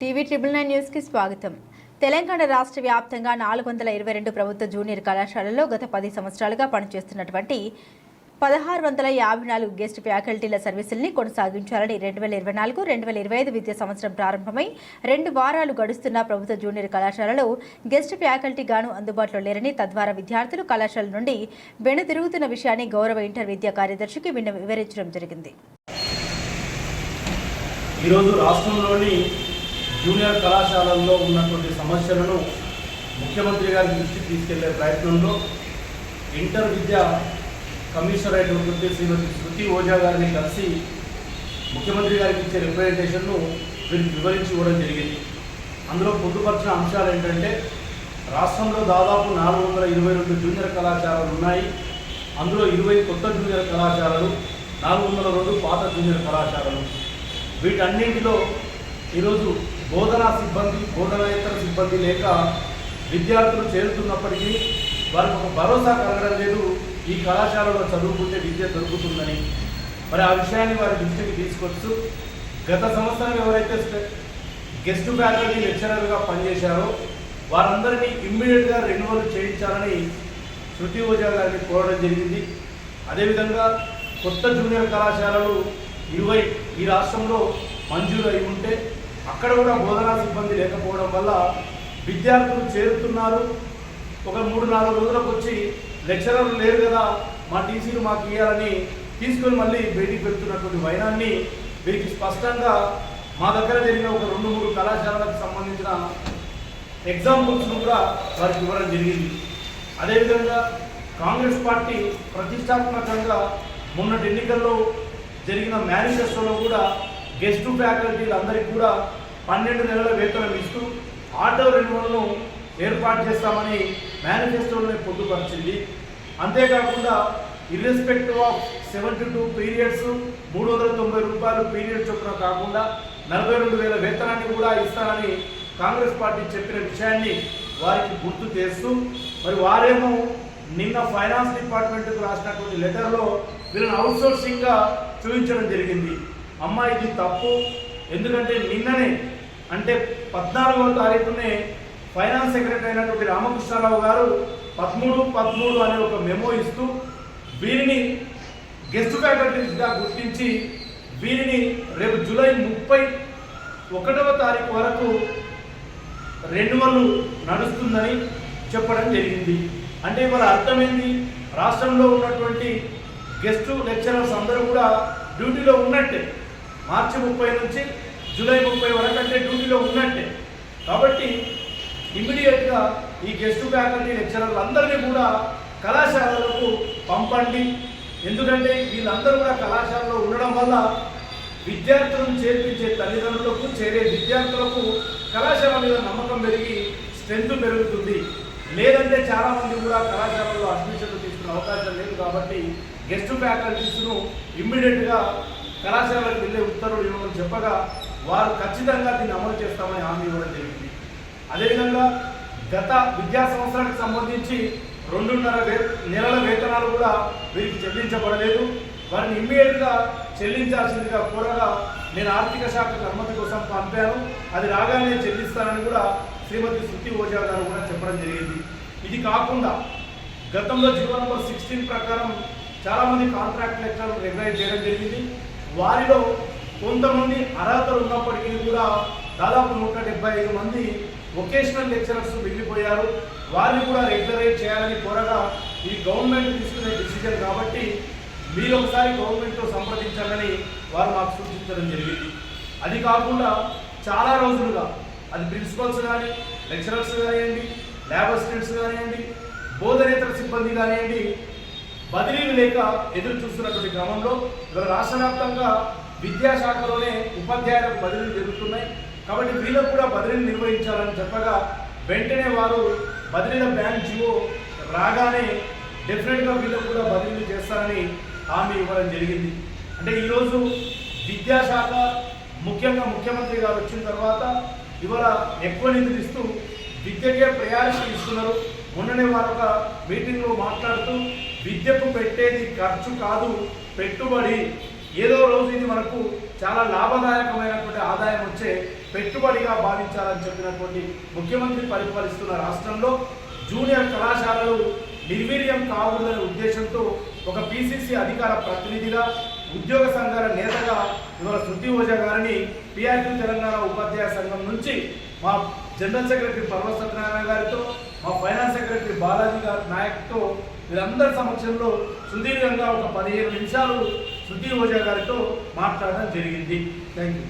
TV triple nine న్యూస్కి స్వాగతం. తెలంగాణ రాష్ట్ర వ్యాప్తంగా నాలుగు వందల ఇరవై రెండు ప్రభుత్వ జూనియర్ కళాశాలల్లో గత పది సంవత్సరాలుగా పనిచేస్తున్నటువంటి పదహారు వందల యాభై నాలుగు గెస్ట్ ఫ్యాకల్టీల సర్వీసుల్ని కొనసాగించాలని రెండు వేల ఇరవై నాలుగు రెండు వేల ఇరవై ఐదు విద్యా సంవత్సరం ప్రారంభమై రెండు వారాలు గడుస్తున్న ప్రభుత్వ జూనియర్ కళాశాలలో గెస్ట్ ఫ్యాకల్టీ గాను అందుబాటులో లేరని తద్వారా విద్యార్థులు కళాశాల నుండి వెనుతిరుగుతున్న విషయాన్ని గౌరవ ఇంటర్ విద్యా కార్యదర్శికి వివరించడం జరిగింది. ఈరోజు రాష్ట్రంలోని జూనియర్ కళాశాలల్లో ఉన్నటువంటి సమస్యలను ముఖ్యమంత్రి గారి దృష్టికి తీసుకెళ్ళే ప్రయత్నంలో ఇంటర్ విద్య కమిషనర్ అయినటువంటి శ్రీమతి శృతి ఓజా గారిని కలిసి ముఖ్యమంత్రి గారికి ఇచ్చే రిప్రజెంటేషన్ను వీరికి వివరించి ఇవ్వడం జరిగింది. అందులో పొందుపరిచిన అంశాలు ఏంటంటే రాష్ట్రంలో దాదాపు నాలుగు వందల ఇరవై రెండు జూనియర్ కళాశాలలు ఉన్నాయి. అందులో ఇరవై కొత్త జూనియర్ కళాశాలలు నాలుగు వందల రెండు పాత జూనియర్ కళాశాలలు. వీటన్నింటిలో ఈరోజు బోధనా సిబ్బంది బోధనాయేతర సిబ్బంది లేక విద్యార్థులు చేరుతున్నప్పటికీ వారికి ఒక భరోసా కలగడం లేదు. ఈ కళాశాలలో చదువుకుంటే విద్య దొరుకుతుందని. మరి ఆ విషయాన్ని వారి దృష్టికి తీసుకొచ్చు గత సంవత్సరం ఎవరైతే గెస్ట్ ఫ్యాకల్టీ లెక్చరర్గా పనిచేశారో వారందరినీ ఇమ్మీడియట్గా రెన్యువల్ చేయించాలని శృతి ఓజా గారిని కోరడం జరిగింది. అదేవిధంగా కొత్త జూనియర్ కళాశాలలు ఇరవై ఈ రాష్ట్రంలో మంజూరు అయి ఉంటే అక్కడ కూడా బోధనా సిబ్బంది లేకపోవడం వల్ల విద్యార్థులు చేరుతున్నారు. ఒక మూడు నాలుగు రోజులకు వచ్చి లెక్చరర్లు లేరు కదా మా టీసీలు మాకు ఇవ్వాలని తీసుకొని మళ్ళీ బయటికి పెడుతున్నటువంటి వైనాన్ని వీరికి స్పష్టంగా మా దగ్గర జరిగిన ఒక రెండు మూడు కళాశాలలకు సంబంధించిన ఎగ్జాంపుల్స్ను కూడా వారికి ఇవ్వడం జరిగింది. అదేవిధంగా కాంగ్రెస్ పార్టీ ప్రతిష్టాత్మకంగా మొన్నటి ఎన్నికల్లో జరిగిన మేనిఫెస్టోలో కూడా గెస్ట్ ఫ్యాకల్టీలందరికీ కూడా పన్నెండు నెలల వేతనం ఇస్తూ ఆటో రెన్యువల్ను ఏర్పాటు చేస్తామని మేనిఫెస్టోలోనే పొందుపరిచింది. అంతేకాకుండా irrespective of seventy two periods మూడు వందల తొంభై రూపాయలు పీరియడ్ చొప్పున కాకుండా నలభై రెండు వేల వేతనాన్ని కూడా ఇస్తానని కాంగ్రెస్ పార్టీ చెప్పిన విషయాన్ని వారికి గుర్తు చేస్తూ మరి వారేమో నిన్న ఫైనాన్స్ డిపార్ట్మెంట్కు రాసినటువంటి లెటర్లో వీళ్ళని అవుట్సోర్సింగ్గా చూపించడం జరిగింది. అమ్మాయి ఇది తప్పు. ఎందుకంటే నిన్ననే అంటే పద్నాలుగవ తారీఖునే ఫైనాన్స్ సెక్రటరీ అయినటువంటి రామకృష్ణారావు గారు పదమూడు పదమూడు అనే ఒక మెమో ఇస్తూ వీరిని గెస్ట్ ఫ్యాకల్టీస్గా గుర్తించి వీరిని రేపు జూలై ముప్పై ఒకటవ తారీఖు వరకు రెన్యువల్ నడుస్తుందని చెప్పడం జరిగింది. అంటే ఇవాళ అర్థమైంది? రాష్ట్రంలో ఉన్నటువంటి గెస్ట్ లెక్చరర్స్ అందరూ కూడా డ్యూటీలో ఉన్నట్టే. మార్చి ముప్పై నుంచి జూలై ముప్పై వరకు అంటే డ్యూటీలో ఉన్నట్టే. కాబట్టి ఇమ్మీడియట్గా ఈ గెస్ట్ ఫ్యాకల్టీ లెక్చరర్లు అందరినీ కూడా కళాశాలలకు పంపండి. ఎందుకంటే వీళ్ళందరూ కూడా కళాశాలలో ఉండడం వల్ల విద్యార్థులను చేర్పించే తల్లిదండ్రులకు చేరే విద్యార్థులకు కళాశాల మీద నమ్మకం పెరిగి స్ట్రెంత్ పెరుగుతుంది. లేదంటే చాలామంది కూడా కళాశాలలో అడ్మిషన్లు తీసుకునే అవకాశం లేదు కాబట్టి గెస్ట్ ఫ్యాకల్టీస్ను ఇమ్మీడియట్గా కళాశాలకు వెళ్ళే ఉత్తర్వులు ఇవ్వమని చెప్పగా వారు ఖచ్చితంగా దీన్ని అమలు చేస్తామని హామీ ఇవ్వడం జరిగింది. అదేవిధంగా గత విద్యా సంవత్సరానికి సంబంధించి రెండున్నర వే నెలల వేతనాలు కూడా వీరికి చెల్లించబడలేదు. వారిని ఇమ్మీడియట్గా చెల్లించాల్సిందిగా కోరగా నేను ఆర్థిక శాఖకు అనుమతి కోసం పంపాను. అది రాగానే చెల్లిస్తానని కూడా శ్రీమతి శృతి ఓజా గారు కూడా చెప్పడం జరిగింది. ఇది కాకుండా గతంలో జీవో నంబర్ సిక్స్టీన్ ప్రకారం చాలామంది కాంట్రాక్ట్ లెక్కలు రెగ్యులైజ్ చేయడం జరిగింది. వారిలో కొంతమంది అర్హతలు ఉన్నప్పటికీ కూడా దాదాపు నూట డెబ్బై ఐదు మంది వొకేషనల్ లెక్చరర్స్ వెళ్ళిపోయారు. వారిని కూడా రెగ్యులరైజ్ చేయాలని కోరగా ఈ గవర్నమెంట్ తీసుకునే డిసిజన్ కాబట్టి మీరు ఒకసారి గవర్నమెంట్తో సంప్రదించాలని వారు మాకు సూచించడం జరిగింది. అది కాకుండా చాలా రోజులుగా అది ప్రిన్సిపల్స్ కానీ లెక్చరర్స్ కానివ్వండి ల్యాబ్ అసిస్టెంట్స్ కానివ్వండి బోధనేతర సిబ్బంది కానివ్వండి బదిలీలు లేక ఎదురు చూస్తున్నటువంటి క్రమంలో ఇవాళ రాష్ట్ర వ్యాప్తంగా విద్యాశాఖలోనే ఉపాధ్యాయులకు బదిలీలు జరుగుతున్నాయి. కాబట్టి వీళ్ళకు కూడా బదిలీలు నిర్వహించాలని చెప్పగా వెంటనే వారు బదిలీల బ్యాంక్ జియో రాగానే డెఫినెట్గా వీళ్ళకు కూడా బదిలీలు చేస్తారని హామీ ఇవ్వడం జరిగింది. అంటే ఈరోజు విద్యాశాఖ ముఖ్యంగా ముఖ్యమంత్రి గారు వచ్చిన తర్వాత ఇవాళ ఎక్కువ నిధులు ఇస్తూ విద్యకే ప్రయారిటీ ఇస్తున్నారు. మొన్ననే వారు ఒక మీటింగ్లో మాట్లాడుతూ విద్యకు పెట్టేది ఖర్చు కాదు పెట్టుబడి. ఏదో రోజు ఇది మనకు చాలా లాభదాయకమైనటువంటి ఆదాయం వచ్చే పెట్టుబడిగా భావించాలని చెప్పినటువంటి ముఖ్యమంత్రి పరిపాలిస్తున్న రాష్ట్రంలో జూనియర్ కళాశాలలు నిర్వీర్యం కాకూడదనే ఉద్దేశంతో ఒక పిసిసి అధికార ప్రతినిధిగా ఉద్యోగ సంఘాల నేతగా ఇవాళ శృతి ఓజా గారిని పిఆర్టీ తెలంగాణ ఉపాధ్యాయ సంఘం నుంచి మా జనరల్ సెక్రటరీ పర్వ సత్యనారాయణ గారితో మా ఫైనాన్స్ సెక్రటరీ బాలాజీ గారి నాయక్తో వీరందరి సమక్షంలో సుదీర్ఘంగా ఒక పదిహేను నిమిషాలు శృతి ఓజా గారితో మాట్లాడడం జరిగింది. Thank you